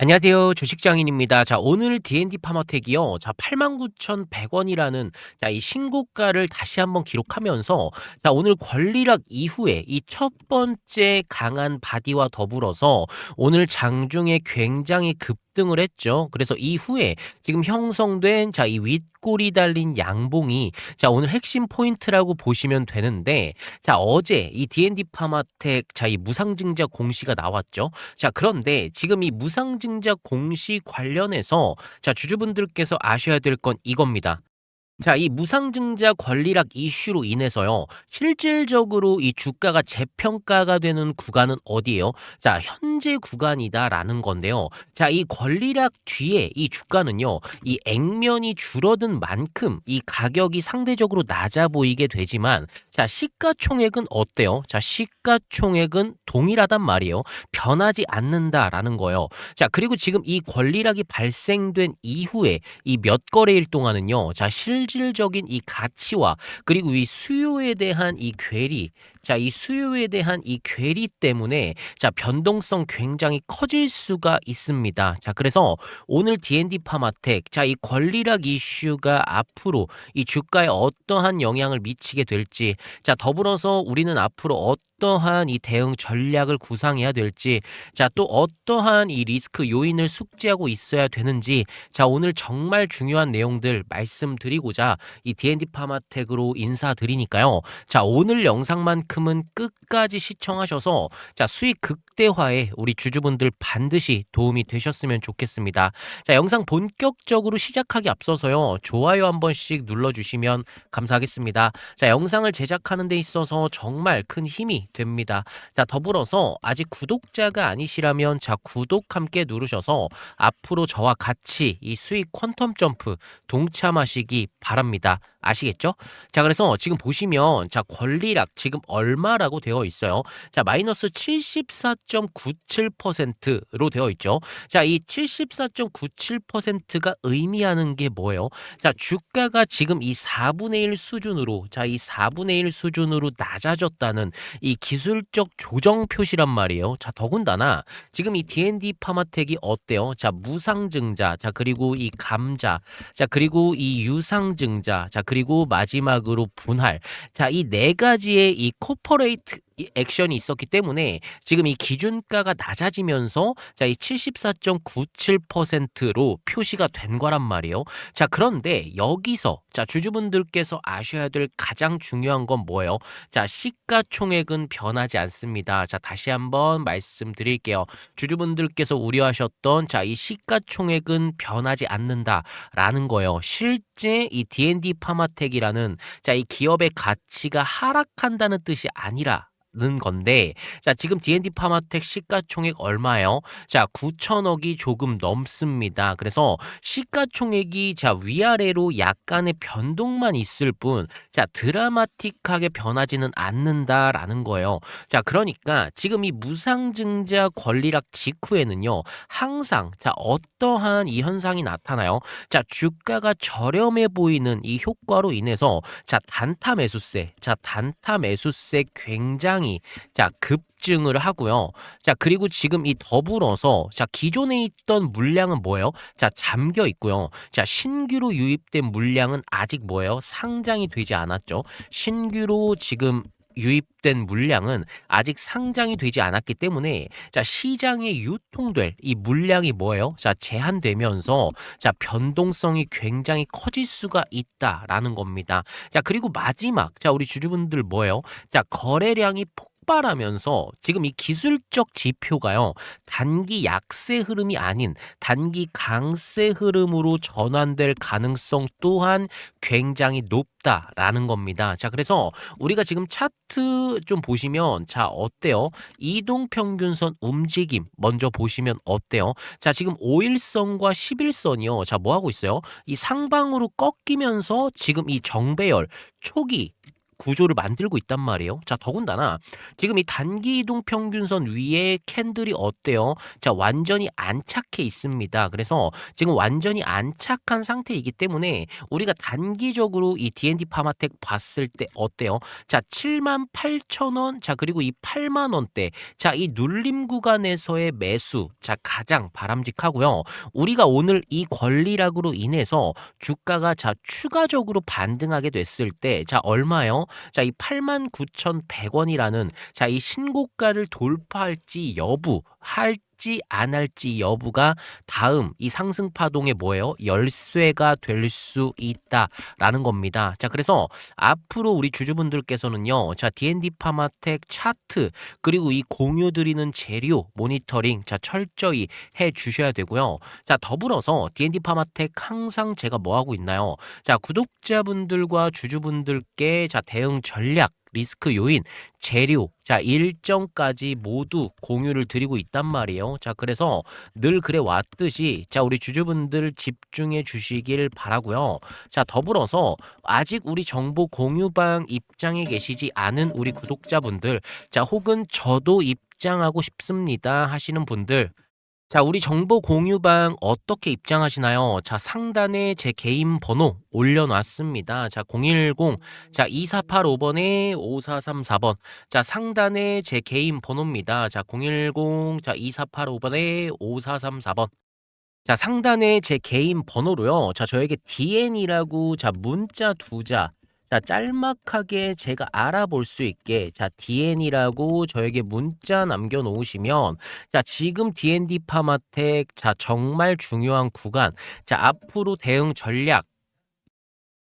안녕하세요. 주식장인입니다. 자, 오늘 D&D 파머텍이요. 자, 89,100원이라는 자, 이 신고가를 다시 한번 기록하면서 자, 오늘 권리락 이후에 이 첫 번째 강한 바디와 더불어서 오늘 장중에 굉장히 급 등을 했죠. 그래서 이후에 지금 형성된 자, 이 윗골이 달린 양봉이 자, 오늘 핵심 포인트라고 보시면 되는데 자, 어제 이 D&D 파마텍 자, 이 무상증자 공시가 나왔죠. 자, 그런데 지금 이 무상증자 공시 관련해서 자, 주주분들께서 아셔야 될 건 이겁니다. 자, 이 무상증자 권리락 이슈로 인해서요. 실질적으로 이 주가가 재평가가 되는 구간은 어디예요? 자, 현재 구간이다라는 건데요. 자, 이 권리락 뒤에 이 주가는요. 이 액면이 줄어든 만큼 이 가격이 상대적으로 낮아 보이게 되지만 자, 시가총액은 어때요? 자, 시가총액은 동일하단 말이에요. 변하지 않는다라는 거예요. 자, 그리고 지금 이 권리락이 발생된 이후에 이 몇 거래일 동안은요. 자, 실 질적인 이 가치와 그리고 이 수요에 대한 이 괴리 자, 이 수요에 대한 이 괴리 때문에 자, 변동성 굉장히 커질 수가 있습니다. 자, 그래서 오늘 D&D 파마텍 자, 이 권리락 이슈가 앞으로 이 주가에 어떠한 영향을 미치게 될지 자, 더불어서 우리는 앞으로 어떠한 이 대응 전략을 구상해야 될지 자, 또 어떠한 이 리스크 요인을 숙지하고 있어야 되는지 자, 오늘 정말 중요한 내용들 말씀드리고자 이 D&D 파마텍으로 인사드리니까요. 자, 오늘 영상만큼 은 끝까지 시청하셔서 자, 수익 극대화에 우리 주주분들 반드시 도움이 되셨으면 좋겠습니다. 자, 영상 본격적으로 시작하기 앞서서요. 좋아요 한 번씩 눌러 주시면 감사하겠습니다. 자, 영상을 제작하는 데 있어서 정말 큰 힘이 됩니다. 자, 더불어서 아직 구독자가 아니시라면 자, 구독 함께 누르셔서 앞으로 저와 같이 이 수익 퀀텀 점프 동참하시기 바랍니다. 아시겠죠? 자, 그래서 지금 보시면 자, 권리락 지금 얼마라고 되어 있어요. 자, 마이너스 74.97%로 되어 있죠. 자, 이 74.97%가 의미하는 게 뭐예요? 자, 주가가 지금 이 4분의 1 수준으로 자, 이 4분의 1 수준으로 낮아졌다는 이 기술적 조정 표시란 말이에요. 자, 더군다나 지금 이 D&D 파마텍이 어때요? 자, 무상증자, 자, 그리고 이 감자, 자, 그리고 이 유상증자, 자, 그리고 마지막으로 분할. 자, 이 네 가지의 이 코퍼레이트 액션이 있었기 때문에 지금 이 기준가가 낮아지면서 자, 이 74.97%로 표시가 된 거란 말이에요. 자, 그런데 여기서 자, 주주분들께서 아셔야 될 가장 중요한 건 뭐예요? 자, 시가총액은 변하지 않습니다. 자, 다시 한번 말씀드릴게요. 주주분들께서 우려하셨던 자, 이 시가총액은 변하지 않는다라는 거예요. 실제 이 D&D 파마텍이라는 자, 이 기업의 가치가 하락한다는 뜻이 아니라 는 건데 자 지금 D&D 파마텍 시가총액 얼마예요? 자 9천억이 조금 넘습니다. 그래서 시가총액이 자 위아래로 약간의 변동만 있을 뿐자 드라마틱하게 변하지는 않는다라는 거예요. 자 그러니까 지금 이 무상증자 권리락 직후에는요 항상 자 어떠한 이 현상이 나타나요? 자 주가가 저렴해 보이는 이 효과로 인해서 자 단타 매수세 자 단타 매수세 굉장히 상당히 자 급증을 하고요. 자 그리고 지금 이 더불어서 자 기존에 있던 물량은 뭐예요? 자 잠겨 있고요. 자 신규로 유입된 물량은 아직 뭐예요? 상장이 되지 않았죠. 신규로 지금 유입된 물량은 아직 상장이 되지 않았기 때문에 자 시장에 유통될 이 물량이 뭐예요? 자 제한되면서 자 변동성이 굉장히 커질 수가 있다라는 겁니다. 자 그리고 마지막 자 우리 주주분들 뭐예요? 자 거래량이 폭 폭발하면서 지금 이 기술적 지표가요. 단기 약세 흐름이 아닌 단기 강세 흐름으로 전환될 가능성 또한 굉장히 높다라는 겁니다. 자, 그래서 우리가 지금 차트 좀 보시면 자, 어때요? 이동 평균선 움직임 먼저 보시면 어때요? 자, 지금 5일선과 11선이요. 자, 뭐 하고 있어요? 이 상방으로 꺾이면서 지금 이 정배열 초기 구조를 만들고 있단 말이에요. 자, 더군다나 지금 이 단기 이동 평균선 위에 캔들이 어때요? 자, 완전히 안착해 있습니다. 그래서 지금 완전히 안착한 상태이기 때문에 우리가 단기적으로 이 D&D 파마텍 봤을 때 어때요? 자, 7만 8천 원. 자, 그리고 이 8만 원대. 자, 이 눌림 구간에서의 매수. 자, 가장 바람직하고요. 우리가 오늘 이 권리락으로 인해서 주가가 자, 추가적으로 반등하게 됐을 때 자, 얼마요? 자, 이 89,100원이라는 자, 이 신고가를 돌파할지 여부 할지 안 할지 여부가 다음 이 상승 파동의 뭐예요? 열쇠가 될 수 있다라는 겁니다. 자, 그래서 앞으로 우리 주주분들께서는요. 자, D&D 파마텍 차트 그리고 이 공유 드리는 재료 모니터링 자, 철저히 해 주셔야 되고요. 자, 더불어서 D&D 파마텍 항상 제가 뭐 하고 있나요? 자, 구독자분들과 주주분들께 자, 대응 전략 리스크 요인, 재료, 자, 일정까지 모두 공유를 드리고 있단 말이에요. 자, 그래서 늘 그래 왔듯이 자, 우리 주주분들 집중해 주시길 바라고요. 자, 더불어서 아직 우리 정보 공유방 입장에 계시지 않은 우리 구독자분들, 자, 혹은 저도 입장하고 싶습니다 하시는 분들 자, 우리 정보 공유방 어떻게 입장하시나요? 자, 상단에 제 개인 번호 올려놨습니다. 자, 010, 자, 2485번에 5434번. 자, 상단에 제 개인 번호입니다. 자, 010, 자, 2485번에 5434번. 자, 상단에 제 개인 번호로요. 자, 저에게 DN이라고 자, 문자 두 자. 자, 짤막하게 제가 알아볼 수 있게 자, DN이라고 저에게 문자 남겨 놓으시면 자, 지금 D&D 파마텍 자, 정말 중요한 구간. 자, 앞으로 대응 전략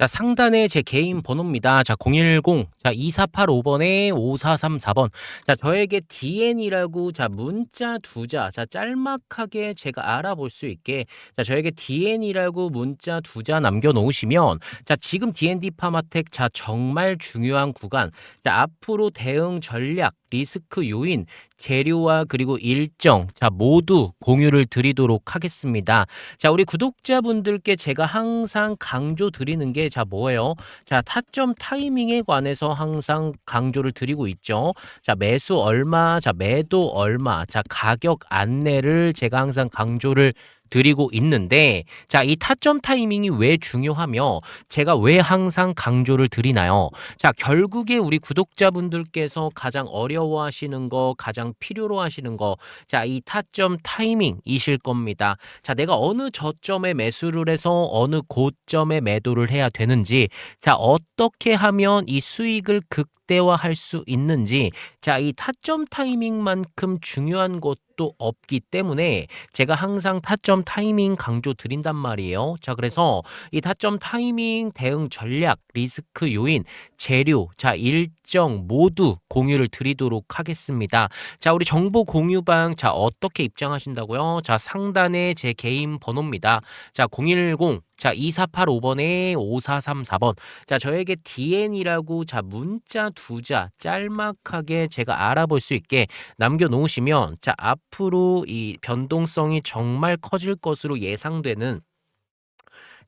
자, 상단에 제 개인 번호입니다. 자, 010, 자, 2485번에 5434번. 자, 저에게 DN이라고, 자, 문자 두 자, 자, 짤막하게 제가 알아볼 수 있게, 자, 저에게 DN이라고 문자 두 자 남겨놓으시면, 자, 지금 D&D 파마텍, 자, 정말 중요한 구간, 자, 앞으로 대응 전략, 리스크 요인, 재료와 그리고 일정 자 모두 공유를 드리도록 하겠습니다. 자 우리 구독자분들께 제가 항상 강조 드리는 게 자 뭐예요? 자 타점 타이밍에 관해서 항상 강조를 드리고 있죠. 자 매수 얼마, 자 매도 얼마, 자 가격 안내를 제가 항상 강조를 드리고 있는데 자, 이 타점 타이밍이 왜 중요하며 제가 왜 항상 강조를 드리나요? 자, 결국에 우리 구독자분들께서 가장 어려워 하시는 거, 가장 필요로 하시는 거, 자, 이 타점 타이밍이실 겁니다. 자, 내가 어느 저점에 매수를 해서 어느 고점에 매도를 해야 되는지, 자, 어떻게 하면 이 수익을 극대화할 수 있는지, 자, 이 타점 타이밍만큼 중요한 것 또 없기 때문에 제가 항상 타점 타이밍 강조 드린단 말이에요. 자, 그래서 이 타점 타이밍 대응 전략, 리스크 요인, 재료, 자, 일정 모두 공유를 드리도록 하겠습니다. 자, 우리 정보 공유방 자, 어떻게 입장하신다고요? 자, 상단에 제 개인 번호입니다. 자, 010 자, 2485번에 5434번. 자, 저에게 DN이라고 자, 문자 두자 짤막하게 제가 알아볼 수 있게 남겨 놓으시면 자, 앞 으로 이 변동성이 정말 커질 것으로 예상되는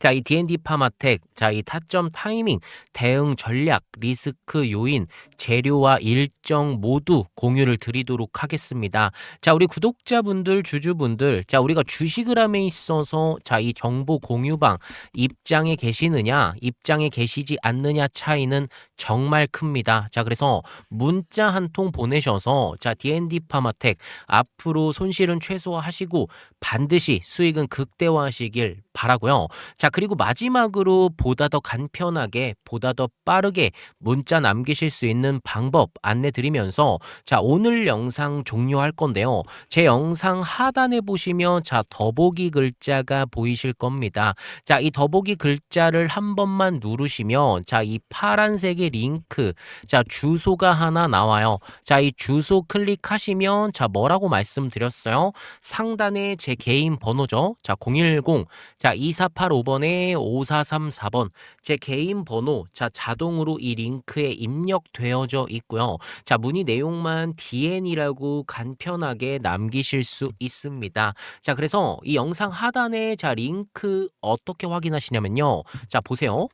자, 이 D&D 파마텍, 자, 이 타점 타이밍, 대응 전략, 리스크 요인, 재료와 일정 모두 공유를 드리도록 하겠습니다. 자, 우리 구독자분들, 주주분들, 자, 우리가 주식을 함에 있어서 자, 이 정보 공유방 입장에 계시느냐, 입장에 계시지 않느냐 차이는 정말 큽니다. 자, 그래서 문자 한 통 보내셔서 자, D&D 파마텍 앞으로 손실은 최소화하시고 반드시 수익은 극대화하시길 바라고요. 자, 그리고 마지막으로 보다 더 간편하게, 보다 더 빠르게 문자 남기실 수 있는 방법 안내 드리면서 자, 오늘 영상 종료할 건데요. 제 영상 하단에 보시면 자, 더보기 글자가 보이실 겁니다. 자, 이 더보기 글자를 한 번만 누르시면 자, 이 파란색의 링크, 자, 주소가 하나 나와요. 자, 이 주소 클릭하시면 자, 뭐라고 말씀드렸어요? 상단에 제 개인 번호죠. 자, 010, 자, 2485번에 5434번. 제 개인 번호, 자, 자동으로 이 링크에 입력되어져 있고요. 자, 문의 내용만 DN이라고 간편하게 남기실 수 있습니다. 자, 그래서 이 영상 하단에 자, 링크 어떻게 확인하시냐면요. 자, 보세요.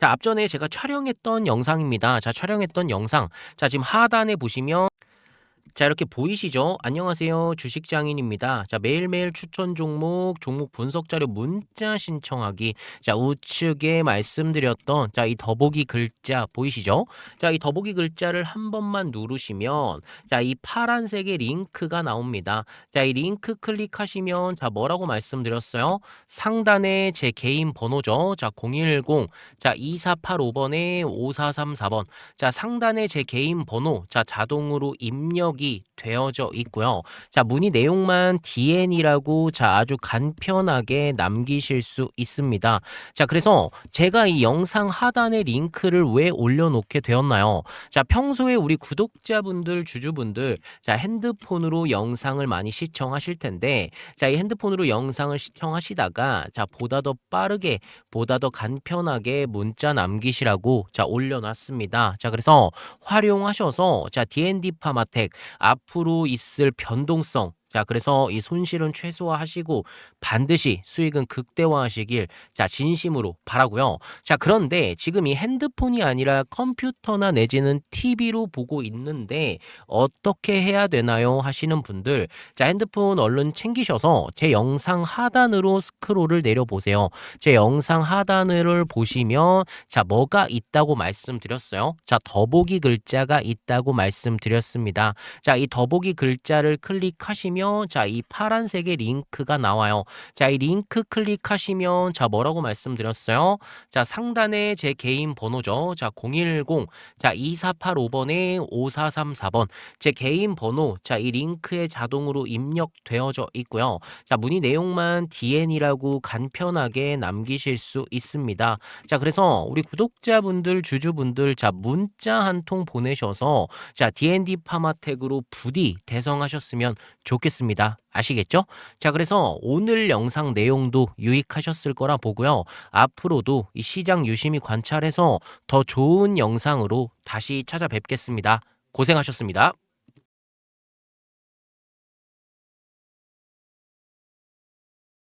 자, 앞전에 제가 촬영했던 영상입니다. 자, 촬영했던 영상. 자, 지금 하단에 보시면 자, 이렇게 보이시죠? 안녕하세요. 주식장인입니다. 자, 매일매일 추천 종목, 종목 분석 자료 문자 신청하기. 자, 우측에 말씀드렸던 자, 이 더보기 글자 보이시죠? 자, 이 더보기 글자를 한 번만 누르시면 자, 이 파란색의 링크가 나옵니다. 자, 이 링크 클릭하시면 자, 뭐라고 말씀드렸어요? 상단에 제 개인 번호죠. 자, 010 자, 2485번에 5434번. 자, 상단에 제 개인 번호. 자, 자동으로 입력이 되어져 있고요. 자, 문의 내용만 DN이라고 자, 아주 간편하게 남기실 수 있습니다. 자, 그래서 제가 이 영상 하단에 링크를 왜 올려놓게 되었나요? 자, 평소에 우리 구독자분들, 주주분들, 자, 핸드폰으로 영상을 많이 시청하실 텐데, 자, 이 핸드폰으로 영상을 시청하시다가, 자, 보다 더 빠르게, 보다 더 간편하게 문자 남기시라고, 자, 올려놨습니다. 자, 그래서 활용하셔서, 자, D&D 파마텍, 앞으로 있을 변동성, 자, 그래서 이 손실은 최소화하시고 반드시 수익은 극대화하시길 자, 진심으로 바라고요. 자, 그런데 지금 이 핸드폰이 아니라 컴퓨터나 내지는 TV로 보고 있는데 어떻게 해야 되나요? 하시는 분들 자, 핸드폰 얼른 챙기셔서 제 영상 하단으로 스크롤을 내려 보세요. 제 영상 하단을 보시면 자, 뭐가 있다고 말씀드렸어요? 자, 더보기 글자가 있다고 말씀드렸습니다. 자, 이 더보기 글자를 클릭하시면 자, 이 파란색의 링크가 나와요. 자, 이 링크 클릭하시면 자, 뭐라고 말씀드렸어요? 자, 상단에 제 개인 번호죠. 자, 010 자, 2485번에 5434번. 제 개인 번호. 자, 이 링크에 자동으로 입력되어져 있고요. 자, 문의 내용만 DN이라고 간편하게 남기실 수 있습니다. 자, 그래서 우리 구독자분들, 주주분들 자, 문자 한 통 보내셔서 자, D&D 파마텍으로 부디 대성하셨으면 좋겠습니다. 아시겠죠? 자, 그래서 오늘 영상 내용도 유익하셨을 거라 보고요. 앞으로도 이 시장 유심히 관찰해서 더 좋은 영상으로 다시 찾아뵙겠습니다. 고생하셨습니다.